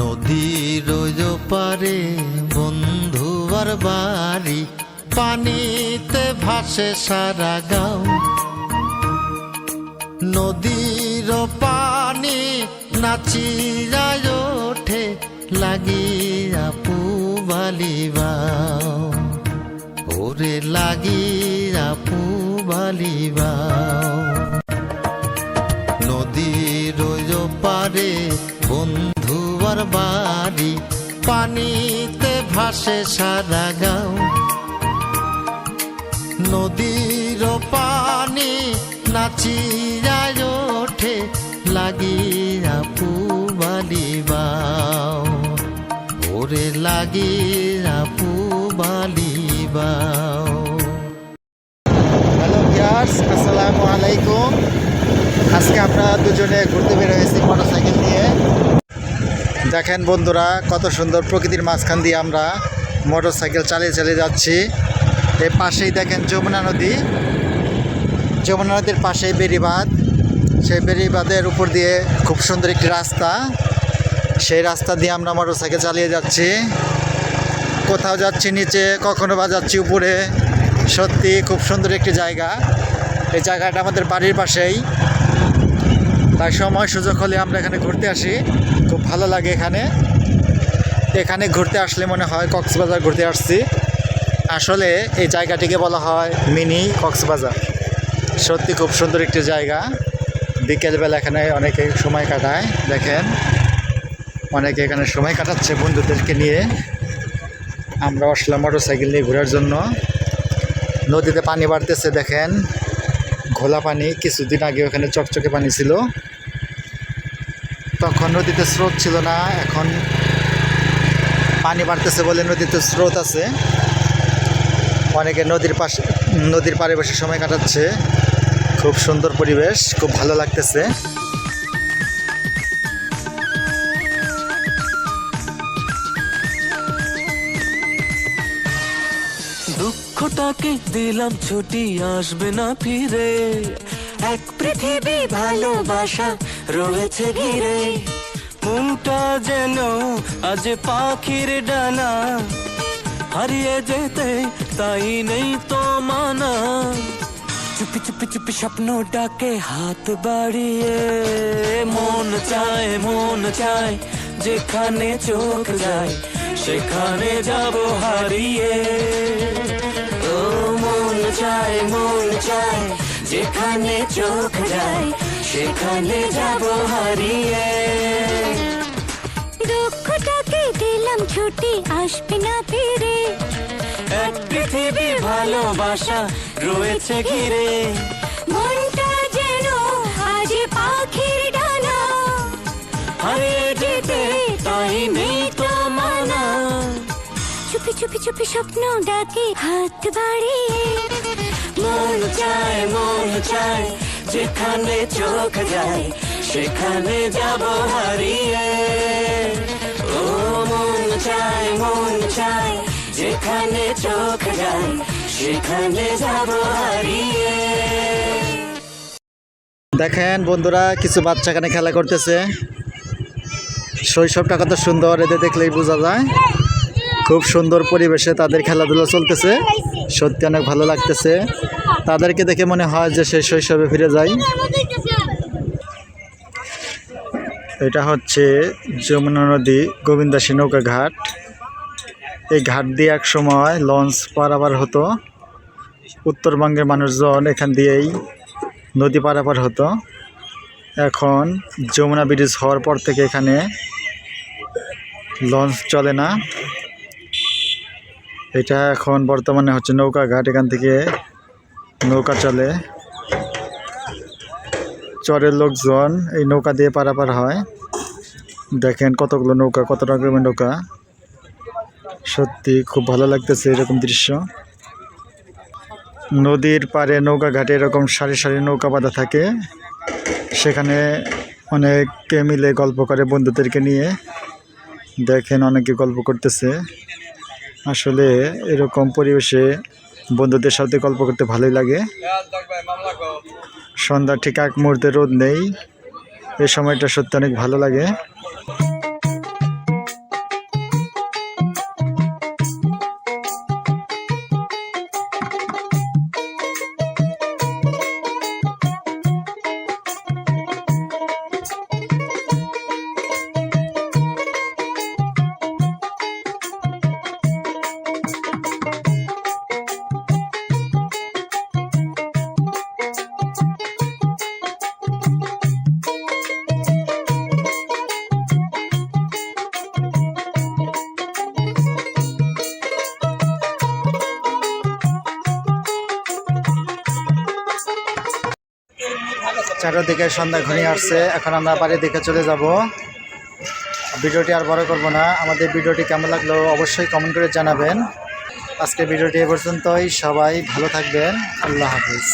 নদীর ওই পারে বন্ধুবার বাড়ি, পানিতে ভাসে সারা গাও। নদীর পানি নাচিরায় ওঠে, লাগিয়া পুবালিবাও ওরে লাগিয়া পুবালিবাও বাড়ি, পানিতে ভাসে সারা গাও। নদীর পানি নাচিয়ায় ওঠে, লাগিয়া পুবালিবাও ওরে লাগিয়া পুবালিবাও হ্যালো ভিয়ার্স আসসালামু আলাইকুম। আজকে আমরা দুজনে ঘুরতে বের হয়েছি মোটরসাইকেল নিয়ে। দেখেন বন্ধুরা, কত সুন্দর প্রকৃতির মাঝখান দিয়ে আমরা মোটরসাইকেল চালিয়ে চালিয়ে যাচ্ছি। এর পাশেই দেখেন যমুনা নদী। যমুনা নদীর পাশেই বেরিবাঁধ সেই বেরিবাঁধের উপর দিয়ে খুব সুন্দর একটি রাস্তা। সেই রাস্তা দিয়ে আমরা মোটরসাইকেল চালিয়ে যাচ্ছি। কোথাও যাচ্ছি নিচে, কখনো বা যাচ্ছি উপরে। সত্যি খুব সুন্দর একটি জায়গা। এই জায়গাটা আমাদের বাড়ির পাশেই। তাই সময় সুযোগ হলে আমরা এখানে ঘুরতে আসি। খুব ভালো লাগে এখানে। এখানে ঘুরতে আসলে মনে হয় কক্সবাজার ঘুরতে আসছি। আসলে এই জায়গাটিকে বলা হয় মিনি কক্সবাজার। সত্যি খুব সুন্দর একটি জায়গা। বিকেলবেলা এখানে অনেকে সময় কাটায়, দেখেন। অনেকে এখানে সময় কাটাচ্ছে বন্ধুদেরকে নিয়ে। আমরা আসলাম মোটর সাইকেল নিয়ে ঘোরার জন্য। নদীতে পানি বাড়তেছে, দেখেন। ঘোলা পানি কিছুদিন আগে ওখানে চকচকে পানি ছিল। তখন নদীতে স্রোত ছিল না, এখন পানি বাড়তেছে বলে নদীতে স্রোত আছে। অনেকে নদীর পাশে, নদীর পারে বসে সময় কাটাচ্ছে। খুব সুন্দর পরিবেশ, খুব ভালো লাগতেছে। দুঃখটাকে দিলাম ছুটি, আসবে না ফিরে। এক পৃথিবী ভালোবাসা রয়েছে ঘিরে। মনটা যেন আজ পাখির ডানা। হারিয়ে যেতে তাই নেই তো মানা। চুপি চুপি চুপি স্বপ্ন ডাকে হাত বাড়িয়ে। মন চায় মন চায়, যেখানে চোখ যায়, সেখানে যাব হারিয়ে। চায় মন চায় যেখানে চোখ যায় সেখানে যাব হারিয়ে। দুঃখটাকে দিলাম ছুটি আসবে না ফিরে। এক পৃথিবী ভালোবাসা রয়েছে ঘিরে। মনটা যেন আজ পাখির ডানা। হারিয়ে যেতে তাই নেই তো মানা। চুপি চুপি চুপি স্বপ্ন ডাকে হাত বাড়িয়ে। মন চায় মন চায় যেখানে চোখ যায়, সেখানে যাব হারিয়ে। ও মন চায় মন চায় যেখানে চোখ যায়, সেখানে যাব হারিয়ে। দেখেন বন্ধুরা, কিছু বাচ্চা এখানে খেলা করতেছে। শৈশবটা কত সুন্দর, এদের দেখলেই বোঝা যায়। খুব সুন্দর পরিবেশে তাদের খেলাধুলা চলতেছে। সত্যি অনেক ভালো লাগতেছে। তাদেরকে দেখে মনে হয় যে সেই শৈশবে ফিরে যাই। এটা হচ্ছে যমুনা নদী গোবিন্দাসী নৌকা ঘাট। এই ঘাট দিয়ে এক সময় লঞ্চ পারাবার হতো। উত্তরবঙ্গের মানুষজন এখান দিয়েই নদী পারাপার হতো। এখন যমুনা ব্রিজ হওয়ার পর থেকে এখানে লঞ্চ চলে না। এটা এখন বর্তমানে হচ্ছে নৌকা ঘাট, এখান থেকে নৌকা চলে। চরের লোকজন এই নৌকা দিয়ে পারাপার হয়। দেখেন কতগুলো নৌকা, কত রকমের নৌকা। সত্যি খুব ভালো লাগতেছে এরকম দৃশ্য। নদীর পাড়ে নৌকা ঘাটে এরকম সারি সারি নৌকা বাঁধা থাকে। সেখানে অনেকে মিলে গল্প করে বন্ধুদেরকে নিয়ে। দেখেন অনেকে গল্প করতেছে। আসলে এরকম পরিবেশে বন্ধুদের সাথে গল্প করতে ভালোই লাগে। সন্ধ্যা ঠিক এক মুহূর্তে রোদ নেই। এই সময়টা সত্যি অনেক ভালো লাগে। চারটার দিকে সন্ধ্যা ঘনিয়ে আসছে। এখন আমরা বাড়ির দিকে চলে যাব। ভিডিওটি আর বড় করব না। আমাদের ভিডিওটি কেমন লাগল অবশ্যই কমেন্ট করে জানাবেন। আজকে ভিডিওটি এ পর্যন্তই। সবাই ভালো থাকবেন। আল্লাহ হাফিজ।